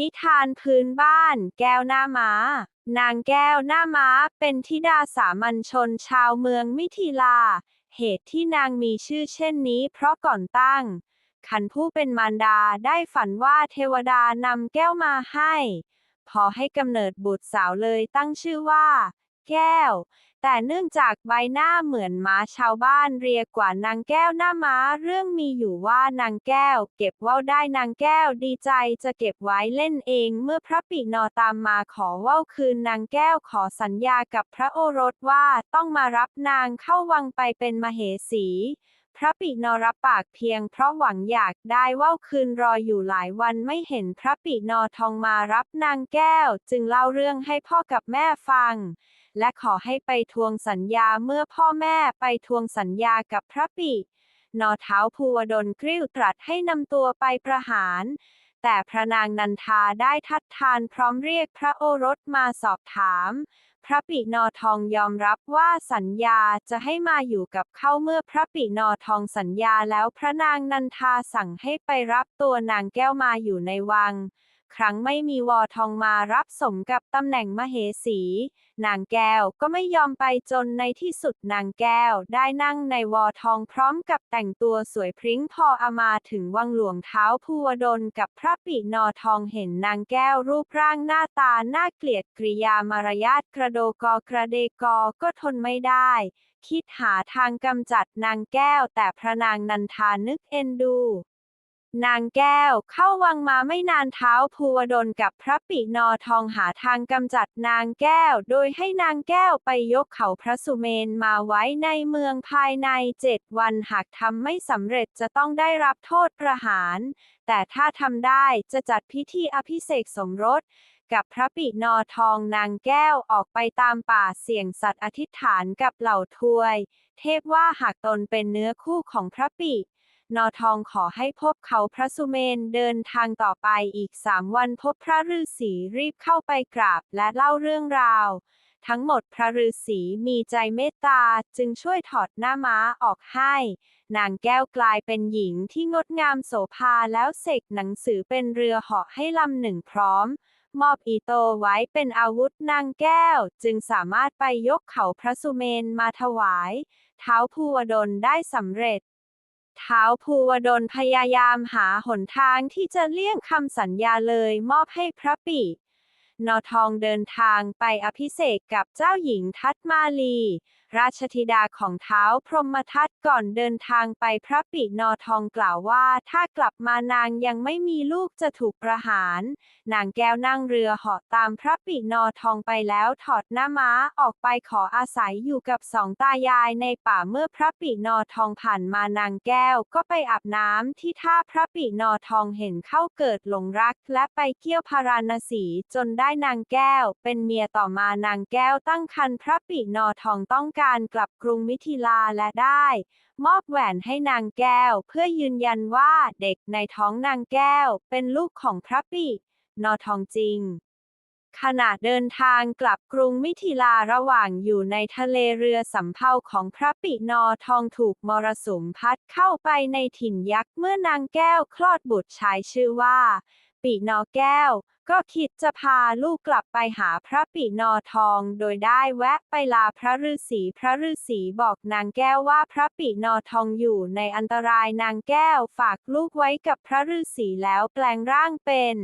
นิทานพื้นบ้าน แก้วหน้าม้า นางแก้วหน้าม้าเป็นธิดาสามัญชนชาวเมืองมิถิลา เหตุที่นางมีชื่อเช่นนี้เพราะก่อนตั้ง ขันผู้เป็นมารดาได้ฝันว่าเทวดานำแก้วมาให้ พอให้กำเนิดบุตรสาวเลยตั้งชื่อว่า แก้ว แต่เนื่องจากใบหน้าเหมือนม้าชาวบ้านเรียกว่านางแก้วหน้าม้า เรื่องมีอยู่ว่านางแก้ว เก็บว่าวได้นางแก้วดีใจจะเก็บไว้เล่นเอง เมื่อพระปิโนตามมาขอว่าวคืนนางแก้วขอสัญญากับพระโอรสว่าต้องมารับนางเข้าวังไปเป็นมเหสี พระปิโนรับปากเพียงเพราะหวังอยากได้ว่าวคืนรออยู่หลายวันไม่เห็นพระปิโนทองมารับนางแก้ว จึงเล่าเรื่องให้พ่อกับแม่ฟัง และขอให้ไปทวงสัญญาเมื่อพ่อแม่ไปทวงสัญญากับพระปินอเท้าภูวดลกริ้วตรัสให้นำตัวไปประหาร แต่พระนางนันทาได้ทัดทานพร้อมเรียกพระโอรสมาสอบถาม พระปินอทองยอมรับว่าสัญญาจะให้มาอยู่กับเขาเมื่อพระปินอทองสัญญาแล้วพระนางนันทาสั่งให้ไปรับตัวนางแก้วมาอยู่ในวัง ครั้งไม่มีวอทองมารับสมกับตำแหน่งมเหสี นางแก้วก็ไม่ยอมไปจนในที่สุดนางแก้วได้นั่งในวอทองพร้อมกับแต่งตัวสวยพริ้งพออามาถึงวังหลวงเท้าภูวดลกับพระปินอทองเห็นนางแก้วรูปร่างหน้าตาน่าเกลียดกริยามารยาทกระโดกอกระเดกอก็ทนไม่ได้คิดหาทางกำจัดนางแก้วแต่พระนางนันทานึกเอ็นดู นางแก้วเข้าวังมาไม่นานเท้าภูวดลกับพระปินอทองหาทางกำจัดนางแก้ว โดยให้นางแก้วไปยกเขาพระสุเมนมาไว้ในเมืองภายในเจ็ดวันหากทำไม่สำเร็จจะต้องได้รับโทษประหาร แต่ถ้าทำได้จะจัดพิธีอภิเษกสมรสกับพระปินอทองนางแก้วออกไปตามป่าเสี่ยงสัตว์อธิษฐานกับเหล่าทวย เทพว่าหากตนเป็นเนื้อคู่ของพระปิ นอทองขอให้พบเขาพระสุเมนเดินทางต่อไปอีกสามวันพบพระฤาษีรีบเข้าไปกราบและเล่าเรื่องราว ทั้งหมดพระฤาษีมีใจเมตตาจึงช่วยถอดหน้าม้าออกให้ นางแก้วกลายเป็นหญิงที่งดงามโสภาแล้วเสกหนังสือเป็นเรือเหาะให้ลำหนึ่งพร้อมมอบอีโตไว้เป็นอาวุธนางแก้ว จึงสามารถไปยกเขาพระสุเมนมาถวาย เท้าภูวดลได้สำเร็จ ท้าภูวดลพยายามหาหนทางที่จะเลี่ยงคำสัญญาเลยมอบให้พระปิ นอทองเดินทางไปอภิเษกกับเจ้าหญิงทัตมาลี ราชธิดาของเท้าพรหมทัตก่อนเดินทางไปพระปินอทองกล่าวว่าถ้ากลับมานางยังไม่มีลูกจะถูกประหาร นางแก้วนั่งเรือเหาะตามพระปินอทองไปแล้วถอดหน้าม้าออกไปขออาศัยอยู่กับสองตายายในป่าเมื่อพระปินอทองผ่านมานางแก้วก็ไปอาบน้ำที่ท่าพระปินอทองเห็นเข้าเกิดหลงรักและไปเกี่ยวพาราณสีจนได้นางแก้ว เป็นเมียต่อมานางแก้วตั้งครรภ์พระปินอทองต้องการกลับกรุงมิถิลาและได้ มอบแหวนให้นางแก้วเพื่อยืนยันว่าเด็กในท้องนางแก้ว เป็นลูกของพระปินอทองจริงขณะเดินทางกลับกรุงมิถิลาระหว่างอยู่ในทะเลเรือสำเภาของพระปินอทองถูกมรสุมพัดเข้าไปในถิ่นยักษ์เมื่อนางแก้วคลอดบุตรชายชื่อว่า ปินอแก้ว ก็คิดจะพาลูกกลับไปหาพระปินอทอง โดยได้แวะไปลาพระฤาษีพระฤาษีบอกนางแก้วว่าพระปินอทองอยู่ในอันตรายนางแก้วฝากลูกไว้กับพระฤาษีแล้วแปลงร่างเป็น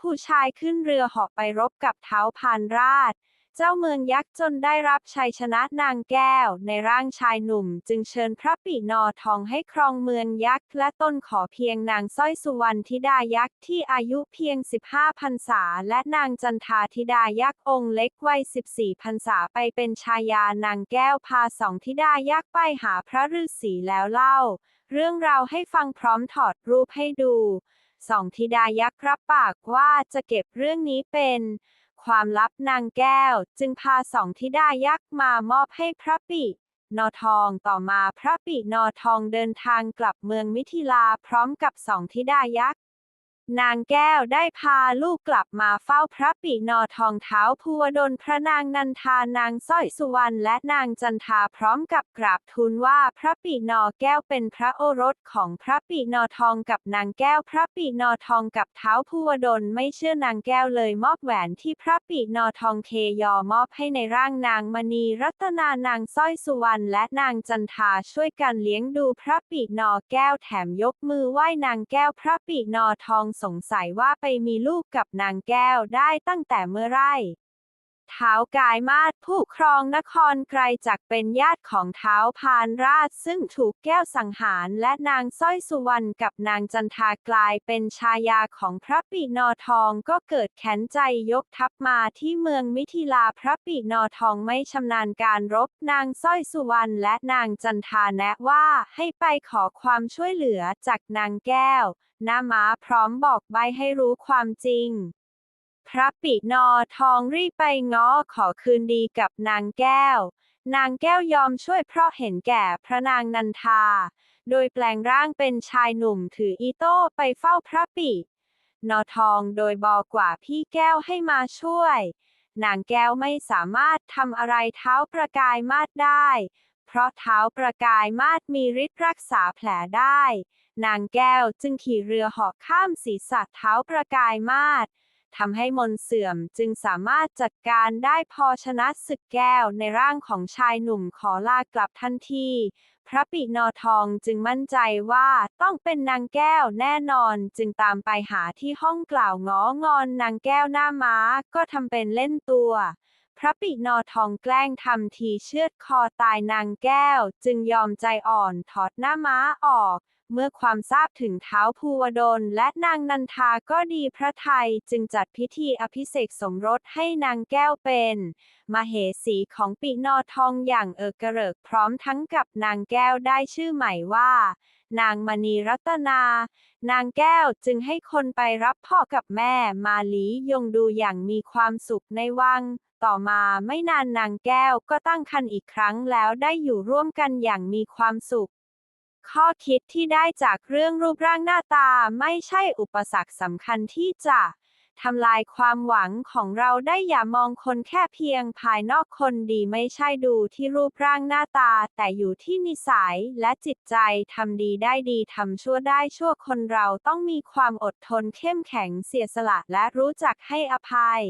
ผู้ชายขึ้นเรือเหาะไปรบกับเท้าพานราช เจ้าเมืองยักษ์จนได้รับชัยชนะนางแก้ว ในร่างชายหนุ่ม จึงเชิญพระปินอทองให้ครองเมืองยักษ์ และต้นขอเพียงนางสร้อยสุวรรณธิดายักษ์ที่อายุเพียง 15พรรษา และนางจันทาธิดายักษ์องค์เล็กวัย 14พรรษาไปเป็นชายานางแก้วพาสองธิดายักษ์ไปหาพระฤาษีแล้วเล่า เรื่องราวให้ฟังพร้อมถอดรูปให้ดูสองธิดายักษ์รับปากว่าจะเก็บเรื่องนี้เป็น ความลับนางแก้ว จึงพาสองธิดายักษ์มามอบให้พระปินอทองต่อมาพระปินอทองเดินทางกลับเมืองมิถิลาพร้อมกับสองธิดายักษ์ นางแก้วได้พาลูกกลับมาเฝ้าพระปิณอทองเท้าภูวดลพระนางนันทานางสร้อยสุวรรณและนางจันทาพร้อมกับกราบทูลว่าพระปิณอแก้วเป็นพระโอรสของพระปิณอทองกับนางแก้ว พระปิณอทองกับเท้าภูวดลไม่เชื่อนางแก้วเลยมอบแหวนที่พระปิณอทองเคยอมอบให้ในร่างนางมณีรัตนานางสร้อยสุวรรณและนางจันทาช่วยกันเลี้ยงดูพระปิณอแก้วแถมยกมือไหว้นางแก้วพระปิณอทองสงสัยว่าไปมีลูกกับนางแก้วได้ตั้งแต่เมื่อไร ท้าวกายมาศผู้ครองนครไกรจักเป็นญาติของเท้าวพานราชซึ่งถูกแก้วสังหารและนางสร้อยสุวรรณกับนางจันทากลายเป็นชายาของพระปิณอทองก็เกิดแค้นใจยกทัพมาที่เมืองมิถิลาพระปิณอทองไม่ชำนาญการรบนางสร้อยสุวรรณและนางจันทาแนะว่าให้ไปขอความช่วยเหลือจากนางแก้วหน้าม้าพร้อมบอกใบให้รู้ความจริง พระปิณอทองรีบไปง้อขอคืนดีกับนางแก้ว นางแก้วยอมช่วยเพราะเห็นแก่พระนางนันทา โดยแปลงร่างเป็นชายหนุ่มถืออีโต้ไปเฝ้าพระปินอทองโดยบอกกว่าพี่แก้วให้มาช่วย นางแก้วไม่สามารถทำอะไรเท้าประกายมาดได้ เพราะเท้าประกายมาดมีฤทธิ์รักษาแผลได้ นางแก้วจึงขี่เรือหาะข้ามศีรษะเท้าประกายมาด ทำให้มนเสื่อมจึงสามารถจัดการได้พอชนะศึกแก้วในร่างของชายหนุ่มขอลากลับทันที พระปิณอทองจึงมั่นใจว่าต้องเป็นนางแก้วแน่นอนจึงตามไปหาที่ห้องกล่าวง้องอนนางแก้วหน้าม้าก็ทำเป็นเล่นตัวพระปิณอทองแกล้งทำทีเชือดคอตายนางแก้ว จึงยอมใจอ่อนถอดหน้าม้าออก เมื่อความทราบถึงเท้าภูวดลและนางนันทาก็ดีพระไทยจึงจัดพิธีอภิเษกสมรสให้นางแก้วเป็น มเหสีของปีนอทองอย่างเอกกระเริกพร้อมทั้งกับนางแก้วได้ชื่อใหม่ว่า นางมณีรัตนา นางแก้วจึงให้คนไปรับพ่อกับแม่มาลียงดูอย่างมีความสุขในวังต่อมาไม่นานนางแก้วก็ตั้งครรภ์อีกครั้งแล้วได้อยู่ร่วมกันอย่างมีความสุข ข้อคิดที่ได้จากเรื่องรูปร่างหน้าตาไม่ใช่อุปสรรคสำคัญที่จะทำลายความหวังของเราได้อย่ามองคนแค่เพียงภายนอกคนดีไม่ใช่ดูที่รูปร่างหน้าตา แต่อยู่ที่นิสัยและจิตใจทำดีได้ดีทำชั่วได้ชั่วคนเราต้องมีความอดทนเข้มแข็งเสียสละและรู้จักให้อภัย